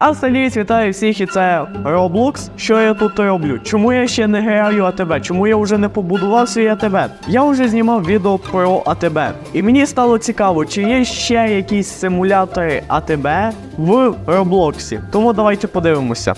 А саліт, вітаю всіх, і це Roblox. Що я тут роблю? Чому я ще не граю АТБ? Чому я вже не побудував свій АТБ? Я вже знімав відео про АТБ. І мені стало цікаво, чи є ще якісь симулятори АТБ в Роблоксі. Тому давайте подивимося.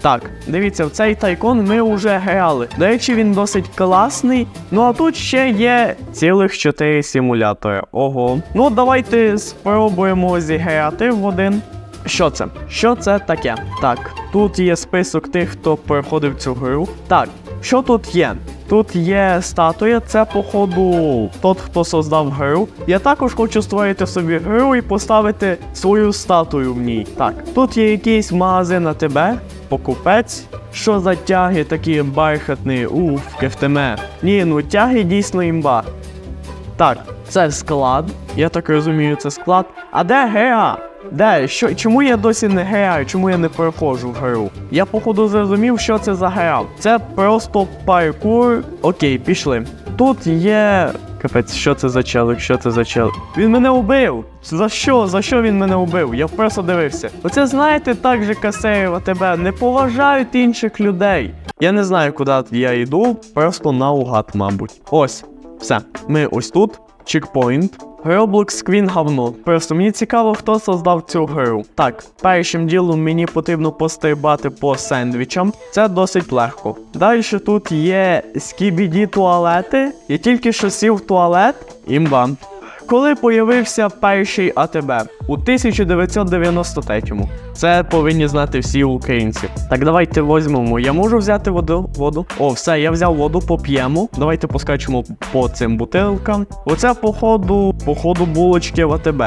Так, дивіться, в цей тайкон ми вже грали. До речі, він досить класний. Ну а тут ще є цілих 4 симулятори. Ого. Ну, давайте спробуємо зіграти в один. Що це? Що це таке? Так, тут є список тих, хто проходив цю гру. Так, що тут є? Тут є статуя, це походу тот, хто создав гру. Я також хочу створити собі гру і поставити свою статую в ній. Так, тут є якийсь магазин на тебе, покупець. Що за тяги такі бархатні, уф, кефтеме. Ні, ну тяги дійсно імба. Так, це склад. Я так розумію, це склад. А де гра? Де? Що? Чому я досі не граю? Чому я не переходжу в гру? Я походу зрозумів, що це за гра. Це просто паркур. Окей, пішли. Тут є. Капець, що це за челик? Що це за челик? Він мене убив! За що? За що він мене убив? Я просто дивився. Оце знаєте, так же Касеєва тебе не поважають інших людей. Я не знаю, куди я йду, просто наугад, мабуть. Ось, все. Ми ось тут. Чекпоінт. Roblox Queen говно. Просто мені цікаво, хто создав цю гру. Так, першим ділом мені потрібно пострибати по сендвічам. Це досить легко. Далі тут є скібіді туалети. Я тільки що сів в туалет. Імба. Коли появився перший АТБ у 1993-му. Це повинні знати всі українці. Так, давайте візьмемо. Я можу взяти воду. воду. О, все, я взяв воду, поп'ємо. Давайте поскачемо по цим бутилкам. Оце, походу, походу, булочки в АТБ.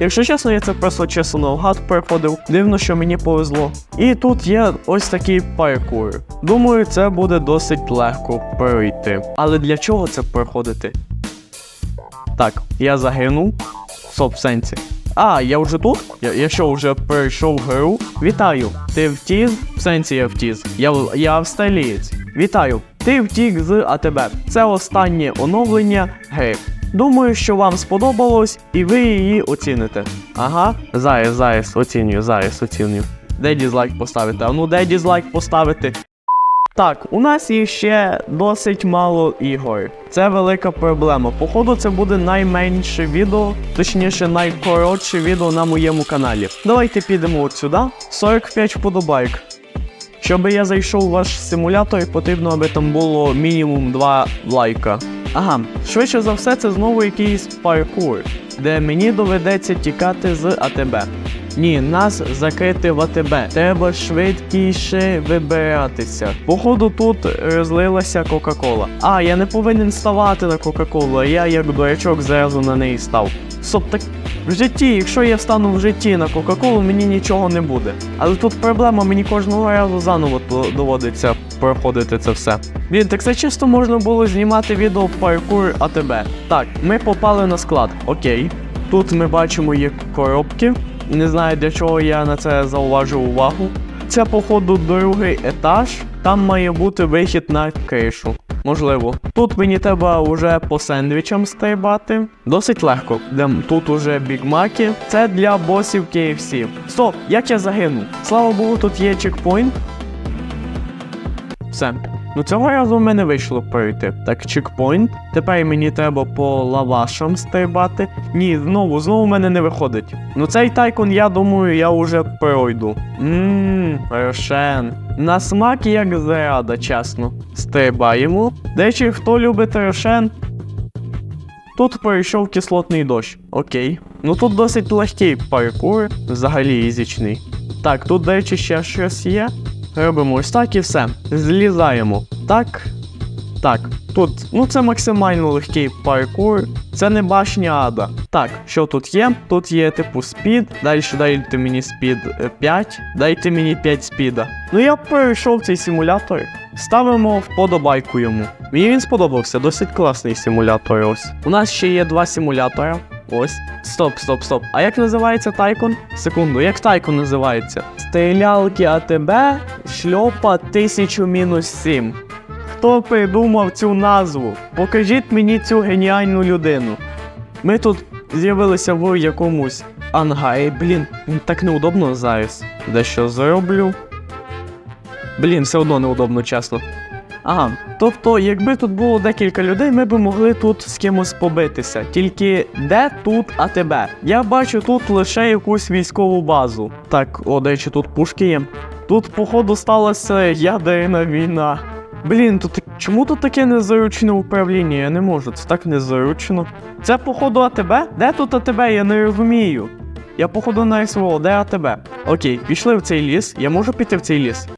Якщо чесно, я це просто чесно наугад переходив. Дивно, що мені повезло. І тут є ось такий паркур. Думаю, це буде досить легко пройти. Але для чого це проходити? Так, я загинув. Стоп, в сенсі. А, я вже тут? Я, я що, вже пройшов гру? Вітаю. Ти втіз? В сенсі я втіз. Я, я австралієць. Вітаю. Ти втік з АТБ. Це останнє оновлення гри. Думаю, що вам сподобалось і ви її оціните. Ага, зараз, зараз, оцінюю, зараз оцінюю. Де дізлайк поставити? А ну де дізлайк поставити? Так, у нас є ще досить мало ігор. Це велика проблема. Походу, це буде найменше відео, точніше, найкоротше відео на моєму каналі. Давайте підемо от сюди. 45 вподобайк. Щоб я зайшов у ваш симулятор, потрібно, аби там було мінімум 2 лайка. Ага, швидше за все, це знову якийсь паркур, де мені доведеться тікати з АТБ. Ні, нас закрити в АТБ. Треба швидкіше вибиратися. Походу, тут розлилася Кока-Кола. А, я не повинен ставати на Кока-Колу, а я як дурачок зразу на неї став. Стоп, так в житті, якщо я встану в житті на Кока-Колу, мені нічого не буде. Але тут проблема, мені кожного разу заново доводиться проходити це все. Блін, так це чисто можна було знімати відео паркур АТБ. Так, ми попали на склад. Окей. Тут ми бачимо є коробки. Не знаю для чого я на це зауважив увагу. Це, походу, другий етаж. Там має бути вихід на кришу. Можливо. Тут мені треба вже по сендвічам стрибати. Досить легко. Тут уже бігмаки. Це для босів KFC. Стоп, як я загинув? Слава Богу, тут є чекпоінт. Все. Ну цього разу в мене вийшло пройти. Так, чекпоінт. Тепер мені треба по лавашам стрибати. Ні, знову, знову в мене не виходить. Ну цей тайкон, я думаю, я вже пройду. Ммм, рошен. На смак як зарада, чесно. Стрибаємо. До речі, хто любить рошен? Тут пройшов кислотний дощ. Окей. Ну тут досить легкий паркур, взагалі ізічний. Так, тут, до речі, ще щось є. Робимо ось так і все. Злізаємо. Так. Так, тут, ну це максимально легкий паркур. Це не башня ада. Так, що тут є? Тут є типу спід. Далі дайте мені спід е, 5. Дайте мені 5 спіда. Ну я пройшов цей симулятор. Ставимо вподобайку йому. Мені він сподобався, досить класний симулятор. Ось. У нас ще є два симулятора. Ось. Стоп, стоп, стоп. А як називається Тайкон? Секунду, як Тайкон називається? Стрілялки АТБ, шльопа 1000 мінус 7. Хто придумав цю назву? Покажіть мені цю геніальну людину. Ми тут з'явилися в якомусь Ангай, блін, так неудобно зараз. Дещо зроблю. Блін, все одно неудобно, чесно. Ага, тобто, якби тут було декілька людей, ми б могли тут з кимось побитися. Тільки де тут АТБ? Я бачу тут лише якусь військову базу. Так, о, до речі, тут пушки є. Тут, походу, сталася ядерна війна. Блін, тут чому тут таке незаручне управління? Я не можу, це так незаручно. Це, походу, АТБ? Де тут АТБ? Я не розумію. Я, походу, нарисував, де АТБ? Окей, пішли в цей ліс. Я можу піти в цей ліс.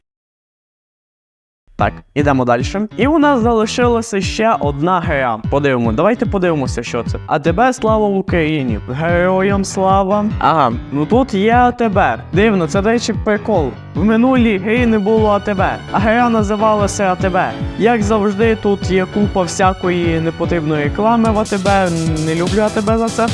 Так, ідемо далі. І у нас залишилася ще одна гра. Подивимо, давайте подивимося, що це. А тебе слава Україні! Героям слава! Ага, ну тут є АТБ. Дивно, це речі прикол. В минулій грі не було АТБ, а гра називалася АТБ. Як завжди, тут є купа всякої непотрібної реклами в АТБ. Не люблю АТБ за це.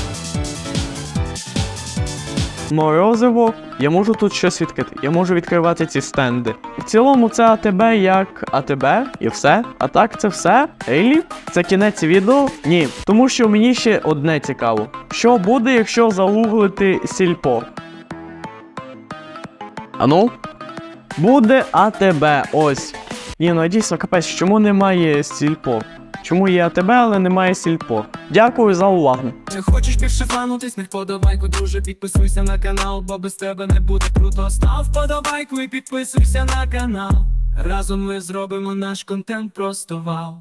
Морозиво. Я можу тут щось відкрити. Я можу відкривати ці стенди. В цілому це АТБ як АТБ і все. А так це все. Рейлі? Це кінець відео? Ні. Тому що мені ще одне цікаво. Що буде, якщо загуглити сільпо? Ану? Буде АТБ. Ось. Ні, ну дійсно капець, чому немає сільпо? Чому є АТБ, але немає сільпо? Дякую за увагу. Не хочеш більше фанутись, не вподобайку, друже, підписуйся на канал, бо без тебе не буде круто. Став вподобайку і підписуйся на канал. Разом ми зробимо наш контент просто вау.